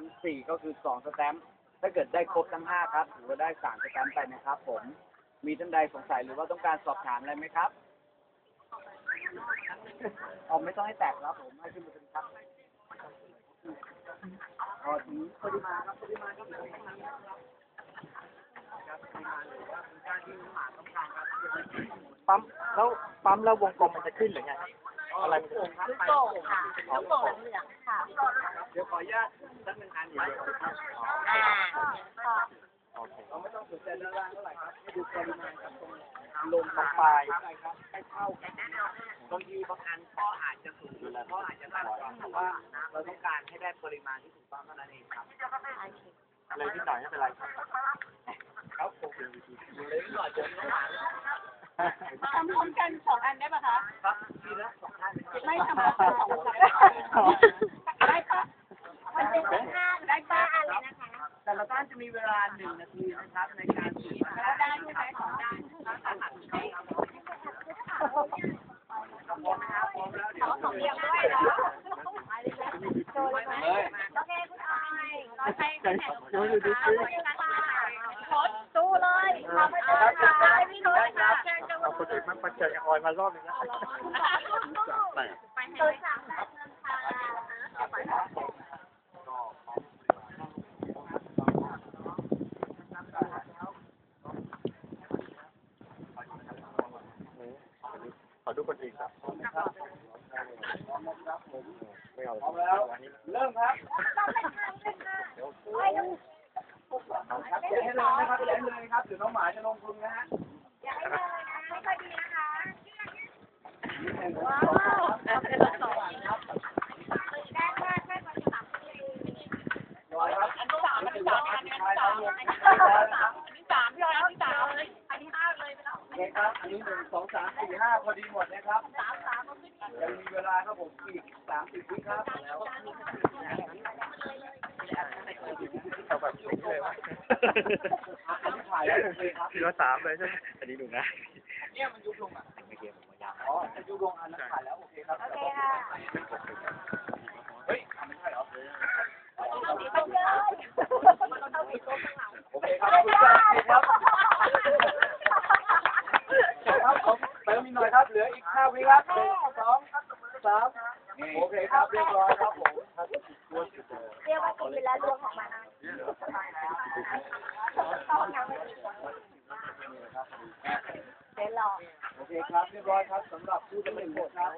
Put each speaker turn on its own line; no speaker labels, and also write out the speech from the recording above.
มป์สี่ก็คือสองสแตมป์ถ้าเกิดได้ครบทั้งห้าครับถือว่าได้สามสแตมป์ไปนะครับ ผมมีท่านใดสงสัยหรือว่าต้องการสอบถามอะไรไหมครับอ๋อไม่ต้องให้แตกครับผมให้ขึ้นมาเป็นครับอ๋อถึงปริมาณครับปริมาณก็เป็นปริมาครับปริมาณหรือว่าการที่หมาต้องการครับ
ปั๊มแล้วปั๊มแล้ววงกลมมันจะขึ้นหรือไงอะไรมันจะขึ้น
ครับไป
โป่งค่ะโป่งเหลือค่ะ
เดี๋ยวขออนุญาต อันอยู่เดียว
อ่าค่ะ
โอเค
เราไม่ต้องสนใจด้านล่างเท่าไหร่ครับให้ดูปริมาณกับตรงลม
ตรงปลาย
ใช่ครับให้เท่ากันบางทีบางอันข้ออาจจะสูงข้ออาจจะต่ำกว่าแต่ว่าเราต้องการให้ได้ปริมาณที่ถูกต้องเท่านั้นเองครับ
เลยนิดหน่อยไม่เป็นไรครับ
ครับผมอยู่เลยนิดหน่อยเดี๋ยวน้องหมา
ทำพร้อมกันสองอันได้ปะคะ
ครับทีละสองท่านนะครับ
ไม่ทำพร้อมกันสองอันได้ปะมันเป็นห้าได้ปะอะไรนะคะ
แต่ละท่าน จะมีเวลาหนึ่งนาทีนะครับในการฉีดนะครับ
ได้ใช่ไหมสองด้าน
พร้อมแล้วพร้อมแล้วเดี๋ยว
ขอของเดียวด้วยนะโชว์เลยโอเคคุณออยรอใช้แข่งนะคะโค้ชสู้เลยทำให้ได้ค่ะให้พี่โน้ตค่ะเจังหวั
เอา
ด
คนอื่นมามาเจอกับออยมารอบนึงแล้วแปลก
ไปให้สามแสนเงินค่ะ
ข อดูคนอื่นครับไม่เอา
พร้อมแล้ว เริ่มครับ
ไปดู
ครับอย่าให้เลยนะครับอย่าให้เลยครับเดี๋ยวน้องหมาจะลงทุนนะฮะ
อย่าให้เลยนะไม่ค่อยดีนะคะ
ว้า
ว้าว
ว
ได้มากแค่คนสามปี
ร้อยครับ
อันที่สามอันที่สามอันที่สามอันที่สามพี่ออยอันที่สามเลยอันที่ห้าเลย ไปแล้ว
โอเครับ อันนี้หนึ่งสองสามสี่ห้าพอดีหมดนะครับ
สามสามก็ขึ้น
ยังมีเวลาครับผมอีกสามสิบวิครับแล้ว
เอาแบบนี้เลยวะ
ถ่ายแล้วเลยครับ
ทีละสามเลยใช่ไหมอันนี้ดูนะ
เนี่ยมันยุบลงอะ
ไม่เกี่ยวผมยาว
อ๋อจะยุบลงอันนั้นถ่ายแล้วโอเคครับ
โอเคค่ะ
เฮ้ยไม่ใช่เหรอ
เอาสีไปเลยเอาสีตัวข้างหลัง
โอเคครับคุณเจ้าครับครับผมเติมอีกหน่อยครับ เห ลืออีกห้าวิครับหนึ่งสองสามโอเคครับเรียบร้อยครับผม
เรียกว่ากินเวลาล่วงของมันะต้องยังไม่ดีเดี๋ยวรอ
โอเคครับเรียบร้อยครับสำหรับผู้ที่หนึ่งครับ